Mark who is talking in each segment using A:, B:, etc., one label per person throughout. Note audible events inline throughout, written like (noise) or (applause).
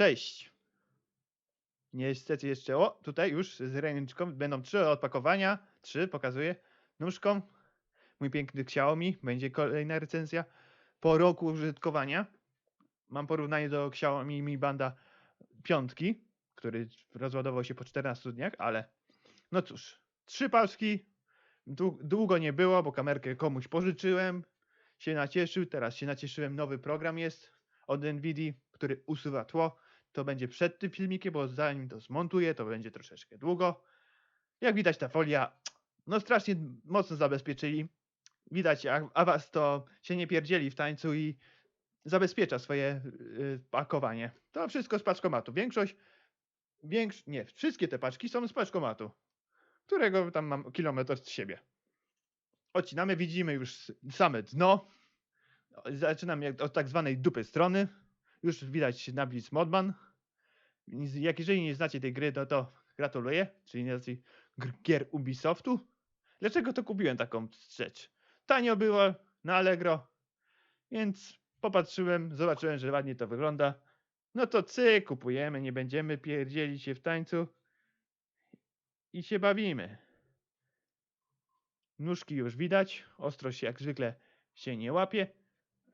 A: Cześć. Niestety jeszcze, o, tutaj już z ręczką będą trzy odpakowania. Trzy, pokazuję. Nóżką. Mój piękny Xiaomi. Będzie kolejna recenzja. Po roku użytkowania. Mam porównanie do Xiaomi Mi Banda piątki, który rozładował się po 14 dniach, ale no cóż. Trzy. Dłu- Długo nie było, bo kamerkę komuś pożyczyłem. Się nacieszył. Teraz się nacieszyłem. Nowy program jest od NVIDII, który usuwa tło. To będzie przed tym filmikiem, bo zanim to zmontuję, to będzie troszeczkę długo. Jak widać, ta folia, no strasznie mocno zabezpieczyli. Widać, was to się nie pierdzieli w tańcu i zabezpiecza swoje y, pakowanie. To wszystko z paczkomatu. Większość, większ, nie, wszystkie te paczki są z paczkomatu, którego tam mam kilometr od siebie. Odcinamy, widzimy już same dno. Zaczynam od tak zwanej dupy strony. Już widać napis Modman. Jak jeżeli nie znacie tej gry, no to gratuluję. Czyli nie znacie gier Ubisoftu. Dlaczego to kupiłem taką rzecz? Tanio było na Allegro, więc popatrzyłem, zobaczyłem, że ładnie to wygląda. No to cy, kupujemy, nie będziemy pierdzielić się w tańcu i się bawimy. Nóżki już widać, ostrość jak zwykle się nie łapie.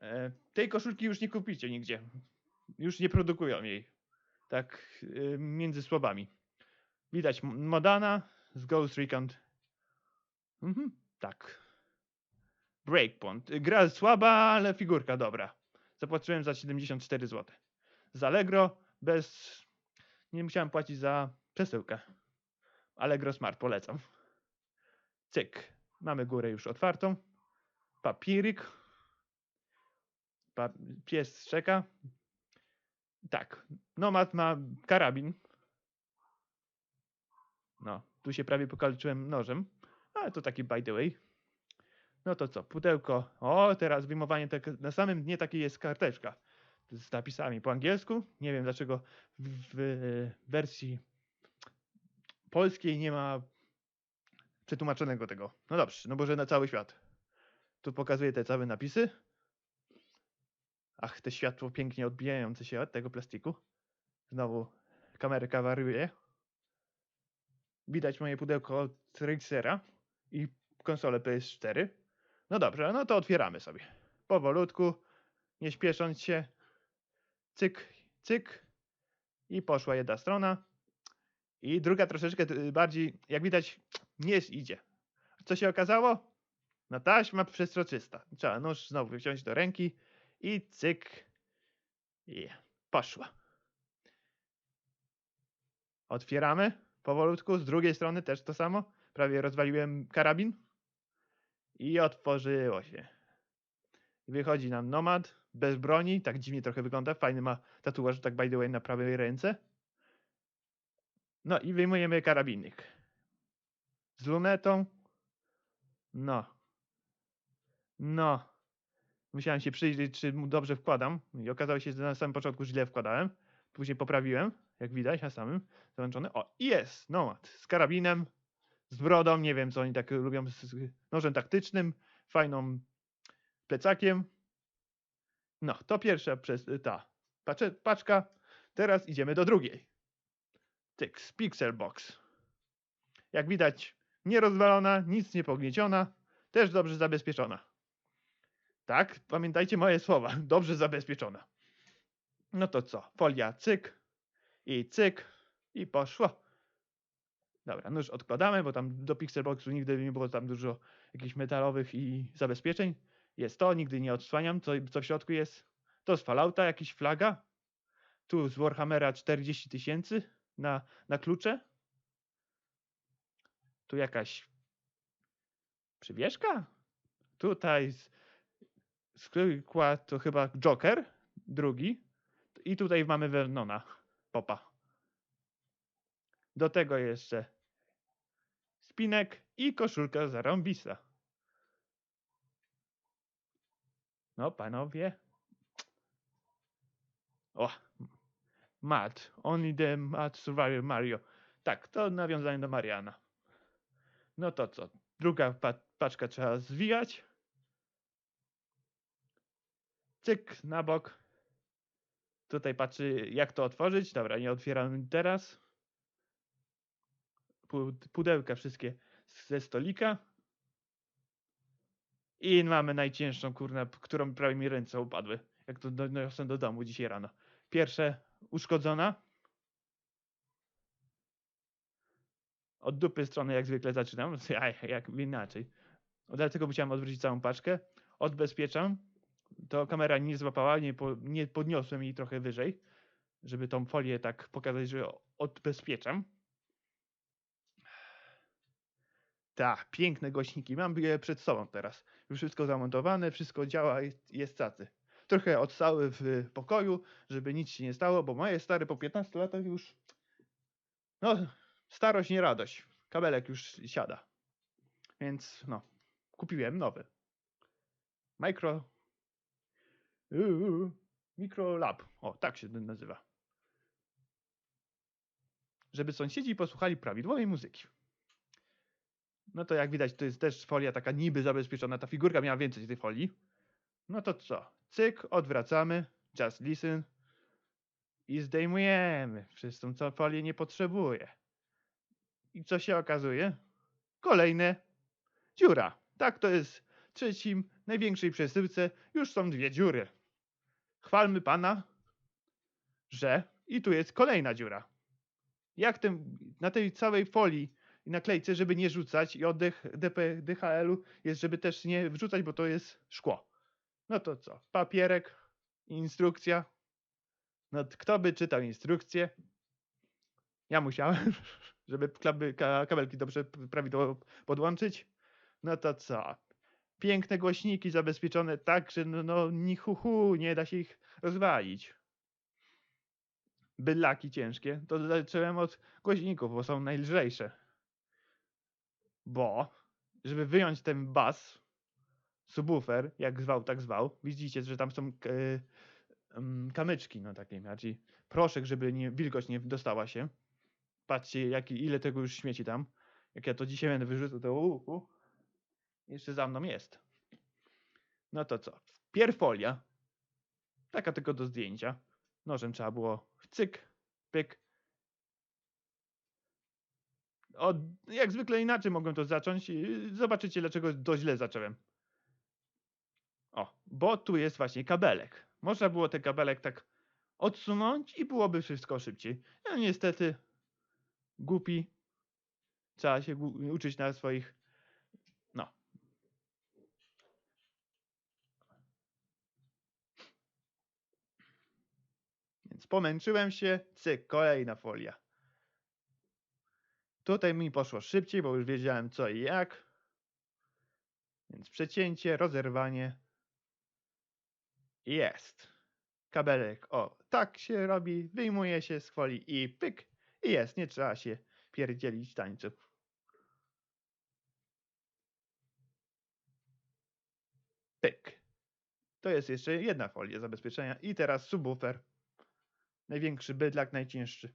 A: E, tej koszulki już nie kupicie nigdzie. Już nie produkują jej. Tak y, między słowami. Widać Modana z Ghost Recon. Mhm, tak. Breakpoint. Gra słaba, ale figurka dobra. Zapłaciłem za 74 zł. Z Allegro bez... Nie musiałem płacić za przesyłkę. Allegro Smart polecam. Cyk. Mamy górę już otwartą. Papirik. Pa, pies czeka. Tak. Nomad ma karabin. No, tu się prawie pokaleczyłem nożem. Ale to taki by the way. No to co, pudełko. O, teraz wyjmowanie tak, na samym dnie takiej jest karteczka z napisami po angielsku. Nie wiem dlaczego w, w wersji polskiej nie ma przetłumaczonego tego. No dobrze, no może na cały świat. Tu pokazuję te całe napisy. Ach, te światło pięknie odbijające się od tego plastiku. Znowu kamerka wariuje. Widać moje pudełko od Racera i konsolę PS4. No dobrze, no to otwieramy sobie. Powolutku, nie śpiesząc się. Cyk, cyk. I poszła jedna strona. I druga troszeczkę y, bardziej, jak widać, nie idzie. Co się okazało? No taśma przezroczysta. Trzeba nóż znowu wziąć do ręki i cyk. I poszła. Otwieramy powolutku. Z drugiej strony też to samo. Prawie rozwaliłem karabin. I otworzyło się. Wychodzi nam nomad bez broni. Tak dziwnie trochę wygląda. Fajny ma tatuaż, tak by the way, na prawej ręce. No i wyjmujemy karabinnik. Z lunetą. No. No. Musiałem się przyjrzeć, czy mu dobrze wkładam. I okazało się, że na samym początku źle wkładałem. Później poprawiłem, jak widać, na samym załączony. O, jest, nomad. Z karabinem, z brodą. Nie wiem, co oni tak lubią. Z nożem taktycznym, fajną plecakiem. No, to pierwsza przez ta paczka. Teraz idziemy do drugiej. Tyk, z Pixel Box. Jak widać, nie rozwalona, nic nie pognieciona, też dobrze zabezpieczona. Tak, pamiętajcie moje słowa, (laughs) dobrze zabezpieczona. No to co, folia cyk i cyk i poszło. Dobra, nóż odkładamy, bo tam do Pixelboxu nigdy nie było tam dużo jakichś metalowych i zabezpieczeń. Jest to, nigdy nie odsłaniam, co, co w środku jest. To z Fallouta, jakiś flaga. Tu z Warhammera 40 tysięcy na, na klucze. Tu jakaś przywieszka. Tutaj z, skład to chyba Joker, drugi. I tutaj mamy Vernona, popa. Do tego jeszcze spinek i koszulka zarąbista. No, panowie. O, Matt. Only the Matt Survivor Mario. Tak, to nawiązanie do Mariana. No to co? Druga pa paczka trzeba zwijać. Cyk, na bok. Tutaj patrzy, jak to otworzyć. Dobra, nie otwieram teraz. Pu- Pudełka wszystkie ze stolika. I mamy najcięższą, kurna, którą prawie mi ręce upadły. Jak to doniosłem do domu dzisiaj rano. Pierwsze uszkodzona. Od dupy strony jak zwykle zaczynam. (laughs) Jak inaczej. Dlatego musiałem odwrócić całą paczkę. Odbezpieczam. To kamera nie złapała, nie, po, nie podniosłem jej trochę wyżej, żeby tą folię tak pokazać, że odbezpieczam. Tak, piękne głośniki. Mam je przed sobą teraz. Już wszystko zamontowane, wszystko działa, jest, jest cacy. Trochę odstały w pokoju, żeby nic się nie stało, bo moje stare po 15 latach już. No, starość nie radość. Kabelek już siada. Więc no, kupiłem nowy. Micro. Uuu, Micro Lab. O, tak się nazywa. Żeby sąsiedzi posłuchali prawidłowej muzyki. No to jak widać, to jest też folia taka niby zabezpieczona. Ta figurka miała więcej tej folii. No to co? Cyk, odwracamy. Just listen. I zdejmujemy. Tą co folię nie potrzebuje. I co się okazuje? Kolejne dziura. Tak to jest w trzecim, największej przesyłce. Już są dwie dziury. Chwalmy Pana, że i tu jest kolejna dziura. Jak ten, na tej całej folii i naklejce, żeby nie rzucać i oddech DHL-u jest, żeby też nie wrzucać, bo to jest szkło. No to co? Papierek, instrukcja. No kto by czytał instrukcję? Ja musiałem, (laughs) żeby kabelki dobrze prawidłowo podłączyć. No to co? Piękne głośniki zabezpieczone tak, że no, no ni hu, hu nie da się ich rozwalić. Bydlaki ciężkie, to zacząłem od głośników, bo są najlżejsze. Bo, żeby wyjąć ten bas, subwoofer, jak zwał, tak zwał, widzicie, że tam są y, em, kamyczki, no takie, znaczy proszek, żeby nie, wilgoć nie dostała się. Patrzcie, jaki, ile tego już śmieci tam. Jak ja to dzisiaj będę wyrzucał, to u, u, jeszcze za mną jest. No to co? Pierw folia, taka tylko do zdjęcia. Nożem trzeba było cyk, pyk. Od, jak zwykle inaczej mogłem to zacząć. Zobaczycie, dlaczego to źle zacząłem. O, bo tu jest właśnie kabelek. Można było ten kabelek tak odsunąć i byłoby wszystko szybciej. No niestety, głupi. Trzeba się uczyć na swoich. Więc pomęczyłem się. Cyk, kolejna folia. Tutaj mi poszło szybciej, bo już wiedziałem co i jak. Więc przecięcie, rozerwanie. Jest. Kabelek, o, tak się robi. Wyjmuje się z folii i pyk. I jest, nie trzeba się pierdzielić tańców. Pyk. To jest jeszcze jedna folia zabezpieczenia. I teraz subwoofer. Największy bydlak, najcięższy.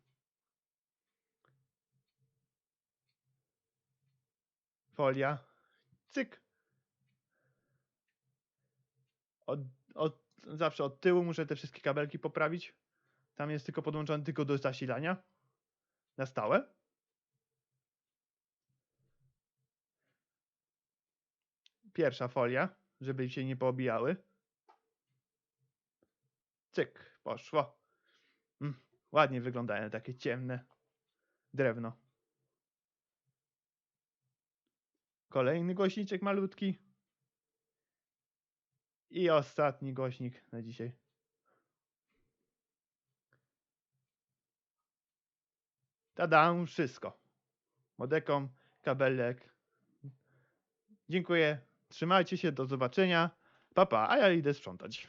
A: Folia. Cyk. Od, od, zawsze od tyłu muszę te wszystkie kabelki poprawić. Tam jest tylko podłączony tylko do zasilania. Na stałe. Pierwsza folia, żeby się nie poobijały. Cyk, poszło. Ładnie wyglądają takie ciemne drewno. Kolejny głośniczek malutki. I ostatni głośnik na dzisiaj. Tada, wszystko. Modekom, kabelek. Dziękuję. Trzymajcie się, do zobaczenia. Papa, a ja idę sprzątać.